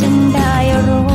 จึงได้รู้